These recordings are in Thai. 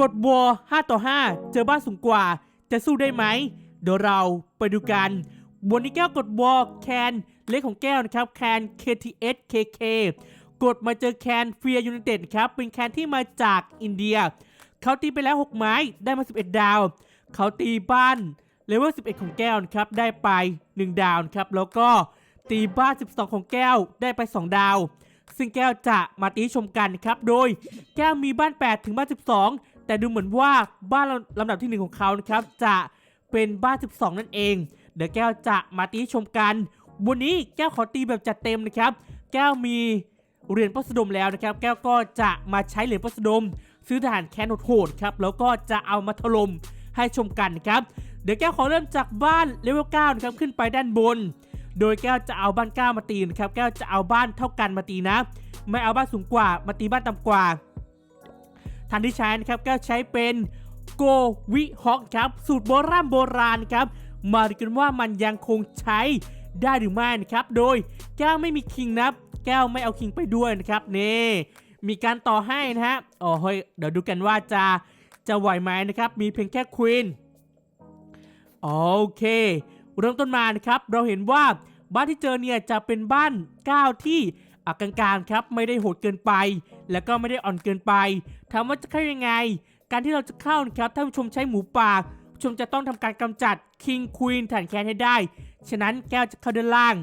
กดบัว5ต่อ 5 เจอบ้านสูงกว่า จะสู้ได้ไหม เดี๋ยวเราไปดูกันบนนี้แก้วกดบัวแคนเล็กของแก้วนะครับแคน KTS KK กดมาเจอแคนเฟียยูไนเต็ดครับเป็นแคนที่มาจากอินเดีย เขาตีไปแล้ว 6 ไม้ได้มา 11 ดาว เขาตีบ้านเลเวล 11 ของแก้วนะครับได้ไป 1 ดาวนะครับแล้วก็ตีบ้าน 12 ของแก้วได้ไป 2 ดาว ซึ่งแก้วจะมาตีชมกันครับโดยแก้วมีบ้าน 8 ถึงบ้าน 12 แต่ดูเหมือนว่าบ้านลำดับที่1ของเขานะครับจะเป็นบ้าน 12 นั่นเอง เดี๋ยวแก้วจะมาตีชมกัน วันนี้แก้วขอตีแบบจัดเต็มนะครับ แก้วมีเหรียญพัสดมแล้วนะครับ แก้วก็จะมาใช้เหรียญพัสดม ซื้อทหารแคนโหดครับ แล้วก็จะเอามาถล่มให้ชมกันนะครับ เดี๋ยวแก้วขอเริ่มจากบ้านเลเวล9นะครับขึ้นไปด้านบน โดยแก้วจะเอาบ้าน9มาตีนะครับ แก้วจะเอาบ้านเท่ากันมาตีนะ ไม่เอาบ้านสูงกว่ามาตีบ้านต่ำกว่า ทันที่ใช้นะครับแก้วใช้เป็นโกวิฮอกครับสูตรโบราณโบราณครับมาดูกันว่ามันยังคงใช้ได้หรือไม่นะครับ โดยแก้วไม่มีคิงนะแก้วไม่เอาคิงไปด้วยนะครับนี่มีการต่อให้นะฮะอ๋อเฮ้ยเดี๋ยวดูกันว่าจะจะไหวไหมนะครับ มีเพียงแค่ควีนโอเค เริ่มต้นมานะครับ เราเห็นว่าบ้านที่เจอเนี่ยจะเป็นบ้าน 9 ที่อะกลางๆครับ ไม่ได้โหดเกินไป แล้วก็ไม่ได้อ่อนเกินไปถามว่าจะเข้ายังไง การที่เราจะเข้านะครับถ้าผู้ชมใช้หมูป่าผู้ชมจะต้องทำการกำจัดคิงควีนฐานแคนให้ได้ ฉะนั้นแก้วจะเข้าด้านล่าง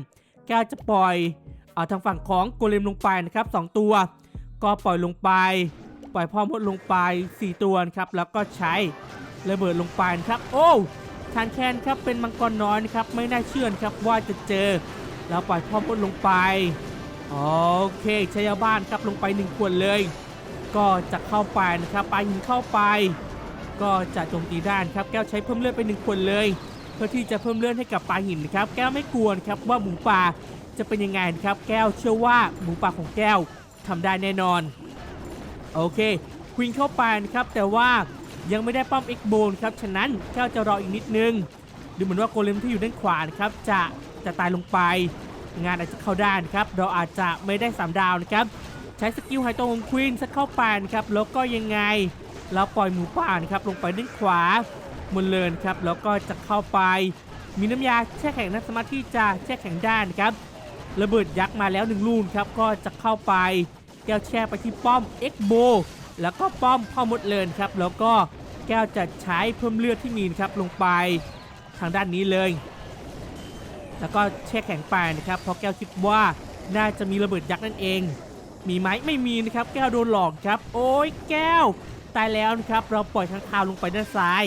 แก้วจะปล่อยเอาทางฝั่งของโกเลมลงไปนะครับสองตัว ก็ปล่อยลงไป ปล่อยพ่อมดลงไป 4 ตัวนะครับ แล้วก็ใช้ระเบิดลงไปนะครับ โอ้ทานแคนครับเป็นมังกรน้อยนะครับ ไม่น่าเชื่อนครับว่าจะเจอ แล้วปล่อยพ่อมดลงไป โอเคช้ยบ้านครับลงไปหนึ่งขวดเลย ก็จะเข้าไปนะครับปลาหินเข้าไป ก็จะโจมตีด้านครับแก้วใช้เพิ่มเลือดไปหนึ่งขวดเลย เพื่อที่จะเพิ่มเลือดให้กับปลาหินนะครับ แก้วไม่กลัวครับว่าหมูป่าจะเป็นยังไงนะครับ แก้วเชื่อว่าหมูป่าของแก้วทำได้แน่นอน โอเคควินเข้าไปนะครับแต่ว่ายังไม่ได้ป้อมเอ็กโบนครับฉะนั้นแก้วจะรออีกนิดนึงดูเหมือนว่าโกเลมที่อยู่ด้านขวานะครับจะจะตายลงไป งานอาจจะเข้าได้นะครับเราอาจจะไม่ได้3ดาวนะครับใช้สกิลไฮโตงควีนซัดเข้าไปนะครับแล้วก็ยังไงเราปล่อยหมูป่านะครับลงไปด้านขวาบนเลินครับแล้วก็จะเข้าไป มีน้ำยาแช่แข็งนะสามารถที่จะแช่แข็งได้นะครับระเบิดยักษ์มาแล้วหนึ่งลูกครับก็จะเข้าไปแก้วแช่ไปที่ป้อมเอ็กโบแล้วก็ป้อมพ่อมดเลินครับแล้วก็แก้วจะใช้เพิ่มเลือดที่มีนครับลงไปทางด้านนี้เลย แล้วก็แช่แข็งไปนะครับเพราะแก้วคิดว่าน่าจะมีระเบิดยักษ์นั่นเอง มีไหมไม่มีนะครับแก้วโดนหลอกครับ โอ้ยแก้ว ตายแล้วนะครับเราปล่อยข้างคาวลงไปด้านซ้าย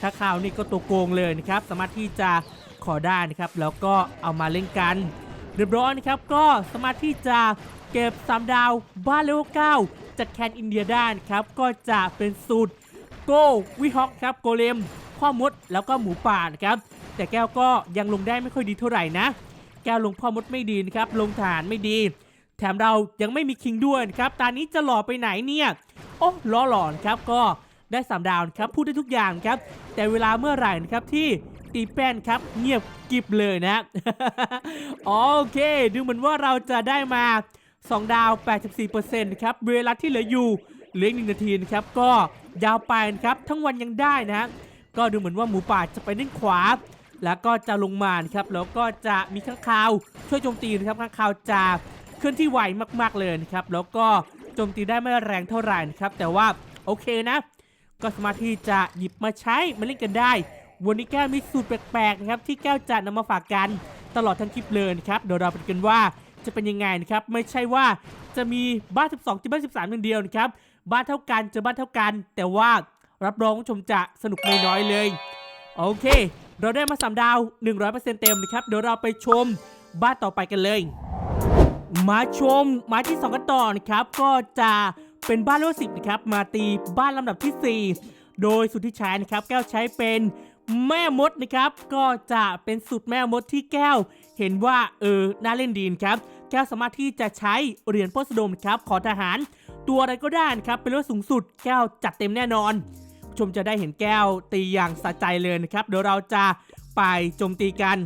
ข้างคาวนี่ก็ตัวโกงเลยนะครับสามารถที่จะขอได้นะครับแล้วก็เอามาเล่นกันเรียบร้อยนะครับก็สามารถที่จะเก็บ 3 ดาวบ้านเลเวล9จัดแคนอินเดียได้นะครับก็จะเป็นสูตรโกวิฮอกครับโกเลมพ่อมดแล้วก็หมูป่านะครับ แต่แก้วก็ยังลงได้ไม่ค่อยดีเท่าไหร่นะ แก้วลงพ่อมดไม่ดีนะครับ ลงฐานไม่ดี แถมเรายังไม่มีคิงด้วยนะครับตอนนี้จะหล่อไปไหนเนี่ย โอ้ล้อหลอนครับ ก็ได้3ดาวครับ พูดได้ทุกอย่างครับ แต่เวลาเมื่อไหร่นะครับที่ตีแป้นครับ เงียบกริบเลยนะ โอเค ดูเหมือนว่าเราจะได้มา 2 ดาว 84%นะครับ เวลาที่เหลืออยู่เหลืออีกหนึ่งนาทีนะครับ ก็ยาวไปนะครับ ทั้งวันยังได้นะ ก็ดูเหมือนว่าหมูป่าจะไปด้านขวา แล้วก็จะลงมานะครับแล้วก็จะมีข้างคาวช่วยโจมตีนะครับข้างคาวจะเคลื่อนที่ไวมากๆเลยนะครับแล้วก็โจมตีได้ไม่แรงเท่าไหร่นะครับแต่ว่าโอเคนะ ก็สามารถที่จะหยิบมาใช้มาเล่นกันได้ วันนี้แก้วมีสูตรแปลกๆนะครับที่แก้วจะนำมาฝากกันตลอดทั้งคลิปเลยนะครับเดี๋ยวเราไปกันว่าจะเป็นยังไงนะครับไม่ใช่ว่าจะมีบ้าน 12ที่บ้าน 13อย่างเดียวนะครับบ้านเท่ากันเจอบ้านเท่ากัน แต่ว่ารับรองผู้ชมจะสนุกไม่น้อยเลย โอเค เราได้มา3ดาว 100%เต็มนะครับเดี๋ยวเราไปชมบ้านต่อไปกันเลย มาชมมาที่ 2 กันต่อนะครับ ก็จะเป็นบ้านเลเวลสินะครับมาตีบ้านลำดับที่ 4 โดยสุดที่ใช้นะครับแก้วใช้เป็นแม่มดนะครับ ก็จะเป็นสุดแม่มดที่แก้ว เห็นว่าเออน่าเล่นดีนครับ แก้วสามารถที่จะใช้เหรียญโพสดมครับขอทหาร ตัวอะไรก็ได้นะครับเป็นเลเวลสูงสุด แก้วจัดเต็มแน่นอน ชมจะได้เห็นแก้วตีอย่างสะใจเลยนะครับ เดี๋ยวเราจะไปโจมตีกัน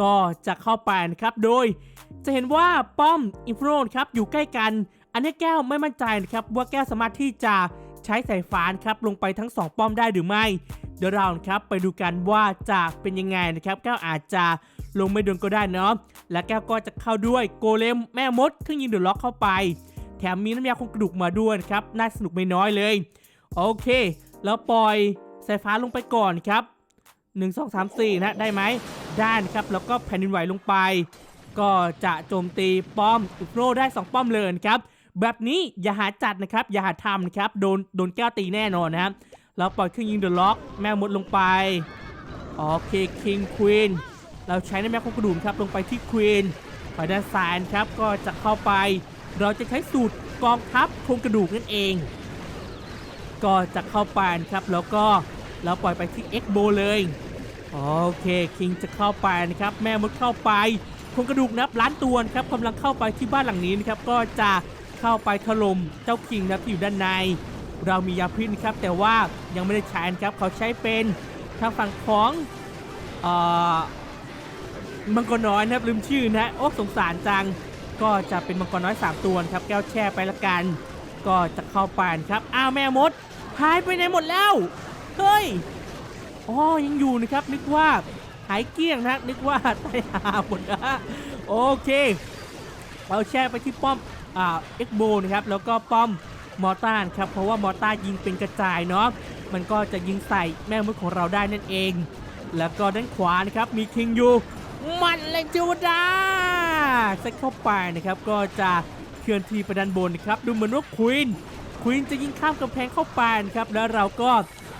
ก็จะเข้าไปนะครับ โดยจะเห็นว่าป้อมอินฟโนครับอยู่ใกล้กัน อันนี้แก้วไม่มั่นใจนะครับว่าแก้วสามารถที่จะใช้สายฟ้านครับลงไปทั้งสองป้อมได้หรือไม่ เดี๋ยวเราครับไปดูกันว่าจะเป็นยังไงนะครับ แก้วอาจจะลงไม่โดนก็ได้เนาะ และแก้วก็จะเข้าด้วยโกเลมแม่มดเครื่องยิงเดือดล็อกเข้าไป แถมมีน้ำยาคงกระดูกมาด้วยนะครับ น่าสนุกไม่น้อยเลย โอเค แล้วปล่อยสายฟ้าลงไปก่อนครับ 1 2 3 4 นะได้ไหมได้นะครับ แล้วก็แผ่นดินไหวลงไป ก็จะโจมตีป้อมอิฟโรได้ 2 ป้อมเลยครับ แบบนี้อย่าหาจัดนะครับ อย่าหาทำนะครับ โดนโดนแก้วตีแน่นอนนะครับเราปล่อยเครื่องยิงเดอะล็อก แม่มดลงไป โอเคคิงควีนเราใช้ในแม่ของกระดูกครับลงไปที่ควีนไปด้านซ้ายนครับก็จะเข้าไป เราจะใช้สูตรกองทัพโครงกระดูกนั่นเอง ก็จะเข้าไปนครับ แล้วก็เราปล่อยไปที่ X โบเลยโอเคคิงจะเข้าไปนะครับ แม่มดเข้าไปโครงกระดูกนับล้านตัวครับกำลังเข้าไปที่บ้านหลังนี้นะครับก็จะเข้าไปถล่มเจ้าคิงนะครับที่อยู่ด้านใน เรามียาพิษครับ แต่ว่ายังไม่ได้ใช้นครับเขาใช้เป็นทางฝั่งของเอ่อมังกรน้อยนะครับลืมชื่อนะฮะโอ้สงสารจัง ก็จะเป็นมังกรน้อย 3 ตัวครับ แก้วแช่ไปละกัน ก็จะเข้าไปครับอ้าวแม่มด หายไปไหนหมดแล้ว เฮ้ยอ๋อยังอยู่นะครับ นึกว่าหายเกลี้ยงนะนึกว่าตายหาหมดนะโอเคเราแช่ไปที่ป้อมอ่าเอ็กโบนะครับแล้วก็ป้อมมอร์ต้านะครับเพราะว่ามอร์ต้ายิงเป็นกระจายเนาะมันก็จะยิงใส่แม่มดของเราได้นั่นเอง แล้วก็ด้านขวานะครับมีคิงอยู่มันเลยจูดาเซตเข้าไปนะครับก็จะเคลื่อนที่ไปด้านบนนะครับดูเหมือนว่าควีน ควีนจะยิงข้ามกำแพงเข้าไปนะครับแล้วเราก็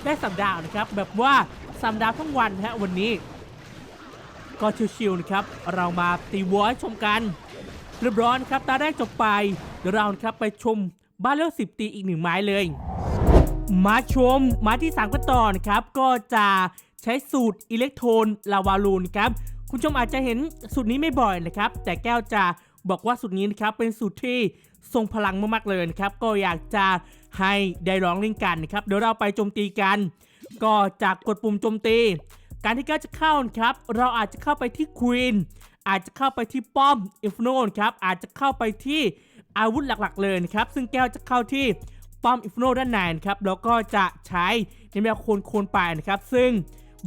ได้สัมดาวนะครับแบบว่าสัมดาวทั้งวันนะฮะวันนี้ ก็ชิวๆนะครับเรามาตีวอให้ชมกันเรียบร้อยนะครับตาแรกจบไปเดี๋ยวเราครับไปชมบ้านเลือกสิบตีอีกหนึ่งไม้เลยมาชมไม้ที่3กันต่อนะครับก็จะใช้สูตรอิเล็กโทรนลาวาลูนครับคุณชมอาจจะเห็นสูตรนี้ไม่บ่อยนะครับ แต่แก้วจะ บอกว่าสูตรนี้นะครับเป็นสูตรที่ทรงพลังมากๆเลยนะครับ ก็อยากจะให้ได้ร้องเล่นกันนะครับ เดี๋ยวเราไปโจมตีกัน ก็จากกดปุ่มโจมตี การที่แก้วจะเข้านะครับ เราอาจจะเข้าไปที่ควีนอาจจะเข้าไปที่ป้อมอิฟโนนครับอาจจะเข้าไปที่อาวุธหลักๆ เลยนะครับ ซึ่งแก้วจะเข้าที่ป้อมอิฟโนด้านในนะครับ แล้วก็จะใช้ในแบบโคนโคนไปนะครับ ซึ่ง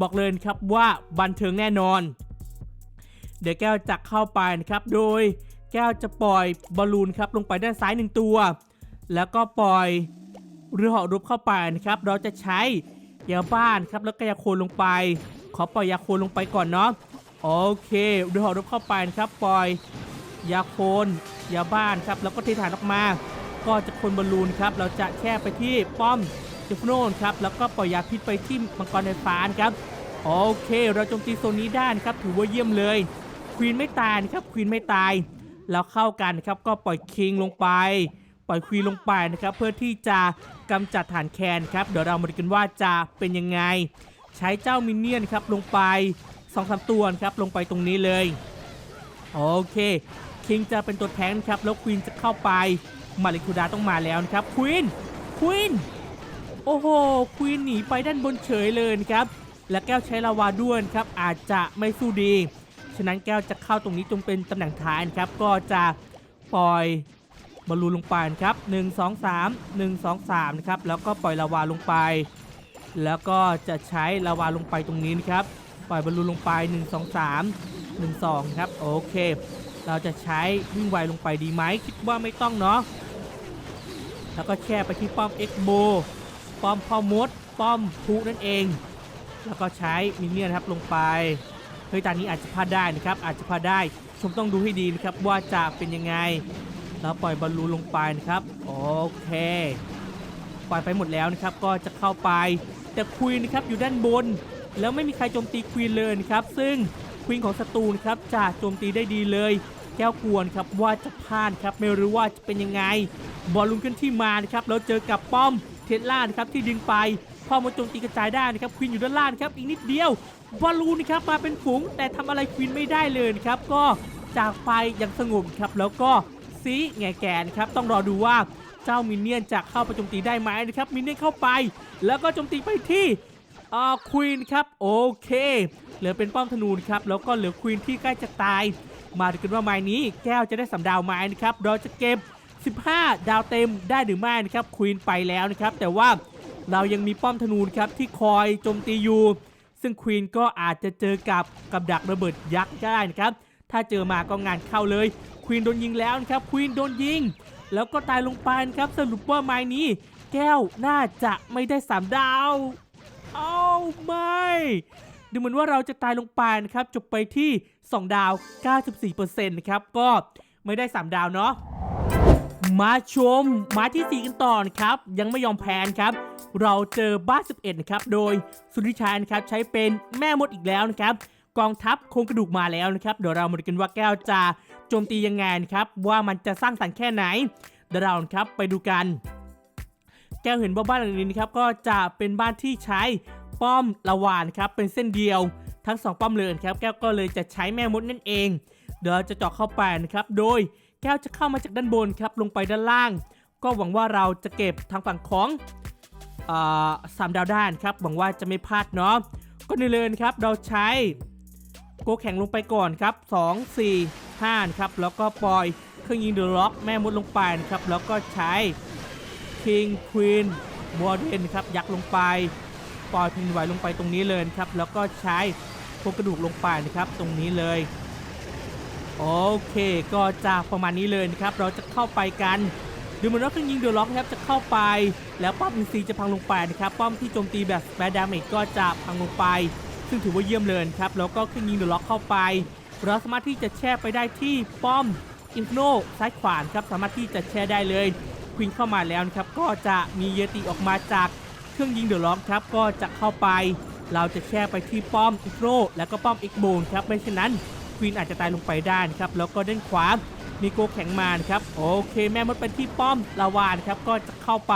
บอกเลยครับว่าบันเทิงแน่นอน เดี๋ยวแก้วจะเข้าไปนะครับ โดย แก้วจะปล่อยบอลลูนครับลงไปด้านซ้ายหนึ่งตัว แล้วก็ปล่อยเรือเหาะรบเข้าไปนะครับ เราจะใช้ยาบ้านครับแล้วก็ยาโคนลงไป ขอปล่อยยาโคนลงไปก่อนเนาะโอเคเรือเหาะรบเข้าไปนะครับ ปล่อยยาโคนยาบ้านครับแล้วก็เทฐานออกมา ก็จะคนบอลลูนครับเราจะแช่ไปที่ป้อมเจฟโนนครับแล้วก็ปล่อยยาพิษไปที่มังกรไฟฟ้านครับโอเค เราโจมตีโซนนี้ได้นะครับถือว่าเยี่ยมเลยควีนไม่ตายนะครับควีนไม่ตาย แล้วเข้ากันนะครับก็ปล่อยคิงลงไป ปล่อยควีนลงไปนะครับเพื่อที่จะกำจัดฐานแคนครับเดี๋ยวเรามาดูกันว่าจะเป็นยังไง ใช้เจ้ามินเนี่ยนครับลงไป2อสตัวครับลงไปตรงนี้เลยโอเคคิงจะเป็นตัวแทงครับแล้วควีนจะเข้าไปมาริคูดาต้องมาแล้วนะครับควีนควีนโอ้โหควีนหนีไปด้านบนเฉยเลยครับและแก้วใช้ลาวาด้วยนครับอาจจะไม่สู้ดี ฉะนั้นแก้วจะเข้าตรงนี้จงเป็นตำแหน่งท้ายนะครับ ก็จะปล่อยบอลลูนลงไปครับ 1 2 3 1 2 3 นะครับ แล้วก็ปล่อยลาวาลงไป แล้วก็จะใช้ลาวาลงไปตรงนี้นะครับ ปล่อยบอลลูนลงไป 1 2 3 1 2 ครับ โอเค เราจะใช้วิ่งไวลงไปดีไหม คิดว่าไม่ต้องเนาะ แล้วก็แช่ไปที่ป้อม X โบป้อมพ่อมด ป้อมพุนั่นเอง แล้วก็ใช้มินเนี่ยนครับลงไป เฮ้ยตอนนี้อาจจะพลาดได้นะครับอาจจะพลาดได้ชมต้องดูให้ดีนะครับว่าจะเป็นยังไงแล้วปล่อยบอลลูนลงไปนะครับโอเค ปล่อยไปหมดแล้วนะครับก็จะเข้าไป แต่ควีนนะครับอยู่ด้านบน แล้วไม่มีใครโจมตีควีนเลยนะครับซึ่งควีนของศัตรูนะครับจะโจมตีได้ดีเลยแก้วกวนครับว่าจะพลาดครับไม่รู้ว่าจะเป็นยังไง บอลลูนขึ้นที่มานะครับแล้วเจอกับป้อมเทสลานะครับที่ดึงไป พอมาโจมตีกระจายได้นะครับควีนอยู่ด้านล่างครับอีกนิดเดียวบอลลูนนะครับมาเป็นฝูงแต่ทำอะไรควีนไม่ได้เลยครับก็จากไปอย่างสงบครับแล้วก็ซีแง่แกนครับต้องรอดูว่าเจ้ามินเนี่ยนจะเข้าไปโจมตีได้ไหมนะครับมินเนี่ยนเข้าไป แล้วก็โจมตีไปที่อ่าควีนครับโอเค เหลือเป็นป้อมธนูครับแล้วก็เหลือควีนที่ใกล้จะตาย มาดูกันว่าไม้นี้แก้วจะได้สำดาวไม้นะครับเราจะเก็บ 15 ดาวเต็มได้หรือไม่นะครับควีนไปแล้วนะครับแต่ว่า เรายังมีป้อมธนูครับที่คอยโจมตีอยู่ ซึ่งควีนก็อาจจะเจอกับกับดักระเบิดยักษ์ได้นะครับ ถ้าเจอมาก็งานเข้าเลย ควีนโดนยิงแล้วนะครับ ควีนโดนยิง แล้วก็ตายลงไปนะครับ สรุปว่าไม้นี้ แก้วน่าจะไม่ได้3ดาว เอ้าไม่ดูเหมือนว่าเราจะตายลงไปนะครับ จบไปที่ 2 ดาว 94%นะครับ ก็ไม่ได้ 3 ดาวเนาะ มาชมมาที่ 4 กันต่อนครับ ยังไม่ยอมแพ้นครับ เราเจอบ้าน11นะครับโดยสุริชัยนะครับใช้เป็นแม่มดอีกแล้วนะครับกองทัพโครงกระดูกมาแล้วนะครับเดี๋ยวเรามาดูกันว่าแก้วจะโจมตียังไงนะครับว่ามันจะสร้างสรรค์แค่ไหนเดี๋ยวเรานครับไปดูกัน แก้วเห็นว่าบ้านหลังนี้นะครับก็จะเป็นบ้านที่ใช้ป้อมละวานครับเป็นเส้นเดียวทั้งสองป้อมเลยครับแก้วก็เลยจะใช้แม่มดนั่นเอง เดี๋ยวเราจะเจาะเข้าไปนะครับโดย แก้วจะเข้ามาจากด้านบนครับลงไปด้านล่าง ก็หวังว่าเราจะเก็บทางฝั่งของสามดาวด้านครับหวังว่าจะไม่พลาดเนาะก็นี่เลยนครับเราใช้โกแข่งลงไปก่อนครับ 2 4 5ครับแล้วก็ปล่อยเครื่องยิงเดอะล็อกแม่มดลงไปนะครับแล้วก็ใช้ King Queen บอ r เ e นครับยักลงไป ปล่อยแผ่นดินไหวลงไปตรงนี้เลยครับแล้วก็ใช้โครงกระดูกลงไปนะครับตรงนี้เลย โอเค ก็จะประมาณนี้เลยนะครับ เราจะเข้าไปกันดูเหมือนว่าเครื่องยิงเดอะล็อกนะครับจะเข้าไป แล้วป้อมอินซีจะพังลงไปนะครับป้อมที่โจมตีแบบแบดดาเมจก็จะพังลงไป ซึ่งถือว่าเยี่ยมเลยครับแล้วก็เครื่องยิงเดอะล็อกเข้าไป เราสามารถที่จะแช่ไปได้ที่ป้อมอินโนซ้ายขวานครับสามารถที่จะแช่ได้เลยควินเข้ามาแล้วนะครับก็จะมีเยติออกมาจากเครื่องยิงเดอะล็อกครับก็จะเข้าไป เราจะแช่ไปที่ป้อมอิกโรแล้วก็ป้อมอิกโบนครับไม่เช่นนั้น วินอาจจะตายลงไปได้นะครับ แล้วก็ด้านขวามีโกแข็งมานะครับ โอเค แม่มดไปที่ป้อมลาวานครับ ก็จะเข้าไป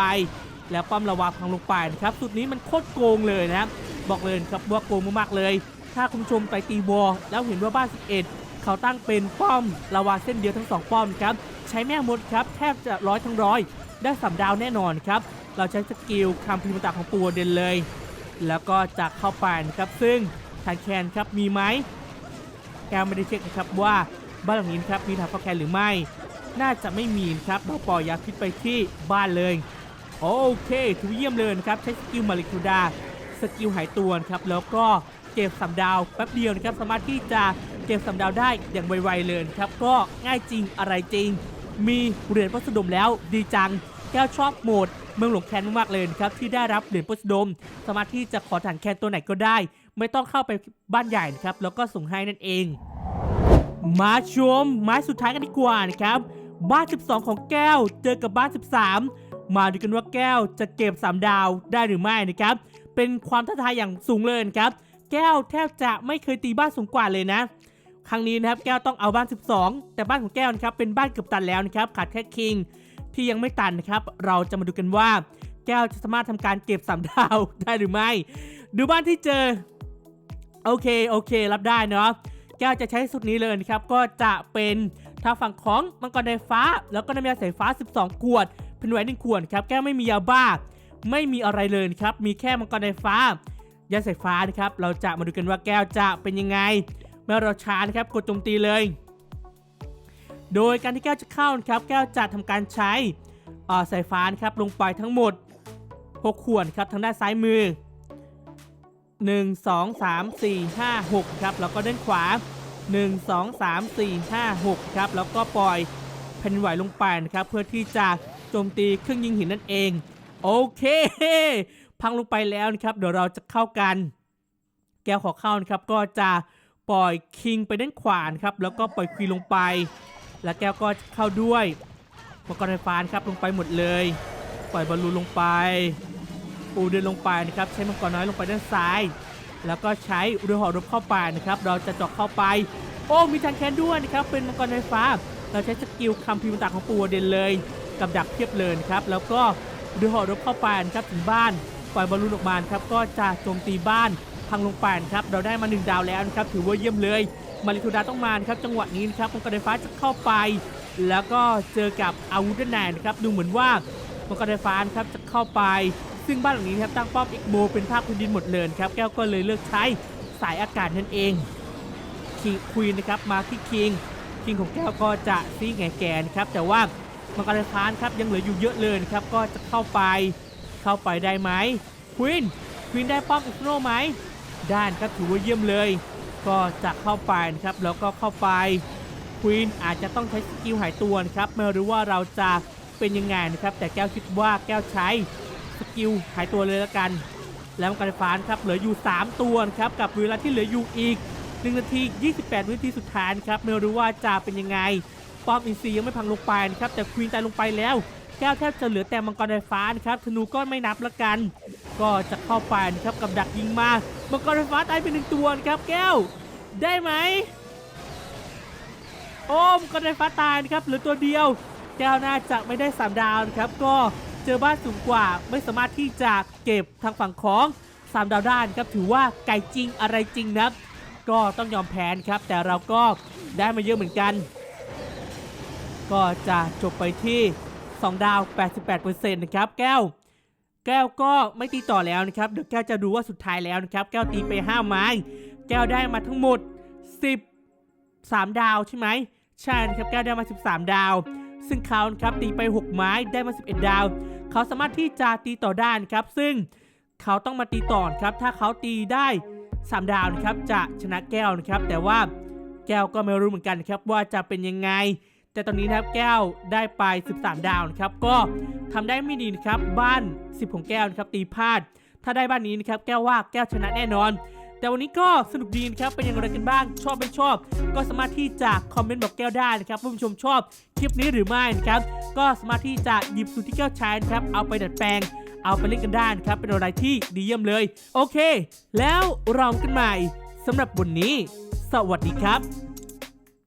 แล้วป้อมลาวาพังลงไปนะครับสุดนี้มันโคตรโกงเลยนะครับบอกเลยครับว่าโกงมากๆเลย ถ้าคุณชมไปตีวอลแล้วเห็นว่าบ้าน11 เขาตั้งเป็นป้อมลาวาเส้นเดียวทั้งสองป้อมครับ ใช้แม่มดครับแทบจะร้อยทั้งร้อยได้สามดาวแน่นอนครับ เราใช้สกิลคำพิมพ์ต่างของปูเดนเลย แล้วก็จะเข้าไปนะครับ ซึ่งทางแคนครับมีไหม แกไม่ได้เช็คนะครับว่าบ้านหลังนี้นครับมีทางเข้าแคนหรือไม่ น่าจะไม่มีครับเราปล่อยยาพิษไปที่บ้านเลยโอเคถือเยี่ยมเลยนะครับใช้สกิลมาริคูดาสกิลหายตัวครับแล้วก็เก็บสามดาวแป๊บเดียวนะครับสามารถที่จะเก็บสามดาวได้อย่างไวๆเลยครับก็ง่ายจริงอะไรจริง มีเหรียญพัสดมแล้วดีจังแก้วชอบโหมดเมืองหลวงแคนมากๆเลยครับที่ได้รับเหรียญพัสดมสามารถที่จะขอฐานแคนตัวไหนก็ได้ ไม่ต้องเข้าไปบ้านใหญ่นะครับ แล้วก็ส่งให้นั่นเอง มาชมไม้สุดท้ายกันดีกว่านะครับ บ้าน 12 ของแก้ว เจอกับบ้าน 13 มาดูกันว่าแก้วจะเก็บ 3 ดาวได้หรือไม่นะครับ เป็นความท้าทายอย่างสูงเลยนะครับ แก้วแทบจะไม่เคยตีบ้านสูงกว่าเลยนะ ครั้งนี้นะครับแก้วต้องเอาบ้าน 12 แต่บ้านของแก้วนะครับเป็นบ้านเกือบตันแล้วนะครับ ขาดแค่คิงที่ยังไม่ตันนะครับ เราจะมาดูกันว่า แก้วจะสามารถทำการเก็บ3ดาวได้หรือไม่ ดูบ้านที่เจอ โอเคโอเครับได้เนาะแก้วจะใช้สุดนี้เลยนะครับก็จะเป็นทางฝั่งของมังกรไฟฟ้า แล้วก็น้ำยาสายฟ้า 12 ขวดเป็นไว้หนึ่งขวดครับแก้วไม่มียาบ้า ไม่มีอะไรเลยครับมีแค่มังกรไฟฟ้ายาสายฟ้านะครับเราจะมาดูกันว่าแก้วจะเป็นยังไงเมื่อเราช้านะครับกดโจมตีเลย โดยการที่แก้วจะเข้านะครับแก้วจะทำการใช้อ่อสายฟ้านะครับลงไปทั้งหมด 6 ขวดครับทางด้านซ้ายมือ 1 2 3 4 5 6 ครับ แล้วก็ด้านขวา 1 2 3 4 5 6 ครับ แล้วก็ปล่อยแผ่นไหวลงไปนะครับ เพื่อที่จะโจมตีเครื่องยิงหินนั่นเอง โอเค พังลงไปแล้วนะครับ เดี๋ยวเราจะเข้ากัน แก้วขอเข้านะครับ ก็จะปล่อยคิงไปด้านขวานครับ แล้วก็ปล่อยควีนลงไป แล้วแก้วก็เข้าด้วยมังกรไฟฟ้านะครับลงไปหมดเลย ปล่อยบอลลูนลงไป ปูเดินลงไปนะครับใช้มังกรน้อยลงไปด้านซ้าย แล้วก็ใช้เรือหอรบเข้าไปนะครับเราจะเจาะเข้าไป โอ้มีทางแคนด้วยนะครับเป็นมังกรไฟฟ้า เราใช้สกิลคำพิมพ์ต่างของปูเดินเลยกับดักเทียบเลยครับแล้วก็เรือหอรบเข้าไปนะครับถึงบ้านปล่อยบอลลูนออกมานะครับก็จะโจมตีบ้านพังลงไปนครับเราได้มาหนึ่งดาวแล้วนะครับถือว่าเยี่ยมเลยมาริคูดาต้องมานะครับจังหวะนี้นะครับมังกรไฟฟ้าจะเข้าไป แล้วก็เจอกับอาวุธด้านนนะครับดูเหมือนว่ามังกรไฟฟ้าครับจะเข้าไป ซึ่งบ้านหลังนี้ครับตั้งป้อมเอ็กโบเป็นภาคพื้นดินหมดเลยครับแก้วก็เลยเลือกใช้สายอากาศนั่นเองคิงควีนนะครับมาที่คิงคิงของแก้วก็จะซีแง่แกนครับแต่ว่ามังกรไฟฟ้านครับยังเหลืออยู่เยอะเลยครับก็จะเข้าไปเข้าไปได้ไหมควินควินได้ป้อมอินโนไหมด้านะครับถือว่าเยี่ยมเลย ก็จะเข้าไปนะครับแล้วก็เข้าไปควีนอาจจะต้องใช้สกิลหายตัวนะครับไม่รู้ว่าเราจะเป็นยังไงนะครับแต่แก้วคิดว่าแก้วใช้ สกิลหายตัวเลยละกัน แล้วมังกรไฟฟ้านครับเหลืออยู่ 3 ตัวครับกับเวลาที่เหลืออยู่อีก1นาที 28 วินาทีสุดท้ายครับไม่รู้ว่าจะเป็นยังไงป้อมอินซียังไม่พังลงไปนะครับแต่ควีนตายลงไปแล้วแก้วแทบจะเหลือแต่มังกรไฟฟ้านะครับธนูก็ไม่นับละกัน ก็จะเข้าไปนะครับกับดักยิงมามังกรไฟฟ้าตายไปหนึ่งตัวครับแก้ว ได้ไหมโอ้มังกรไฟฟ้าตายนะครับเหลือตัวเดียวแก้วน่าจะไม่ได้สามดาวนะครับก็ เจอบ้านสูงกว่าไม่สามารถที่จะเก็บทางฝั่งของสามดาวด้านครับถือว่าไก่จริงอะไรจริงนะครับก็ต้องยอมแพ้นครับ แต่เราก็ได้มาเยอะเหมือนกัน ก็จะจบไปที่ 2 ดาว 88%นะครับแก้ว แก้วก็ไม่ตีต่อแล้วนะครับเดี๋ยวแก้วจะดูว่าสุดท้ายแล้วนะครับ แก้วตีไป 5 ไม้ แก้วได้มาทั้งหมด 10 3 ดาวใช่ไหมใช่นะครับแก้วได้มา 13 ดาว ซึ่งเขาครับตีไป 6 ไม้ได้มา 11 ดาว เขาสามารถที่จะตีต่อได้นะครับ ซึ่งเขาต้องมาตีต่อครับ ถ้าเขาตีได้ 3 ดาวนะครับจะชนะแก้วนะครับ แต่ว่าแก้วก็ไม่รู้เหมือนกันครับว่าจะเป็นยังไง แต่ตอนนี้นะครับแก้วได้ไป 13 ดาวนะครับ ก็ทำได้ไม่ดีนะครับ บ้าน 10 ของแก้วนะครับตีพลาด ถ้าได้บ้านนี้นะครับแก้วว่าแก้วชนะแน่นอน แต่วันนี้ก็สนุกดีนะครับ เป็นอย่างไรกันบ้าง ชอบไม่ชอบ ก็สามารถที่จะคอมเมนต์บอกแก้วได้นะครับผู้ชมชอบคลิปนี้หรือไม่นะครับ ก็สามารถที่จะหยิบสูตรที่แก้วใช้นะครับ เอาไปดัดแปลง เอาไปเล่นกันได้นะครับ เป็นอะไรที่ดีเยี่ยมเลย โอเค แล้วเรากันใหม่สำหรับวันนี้ สวัสดีครับ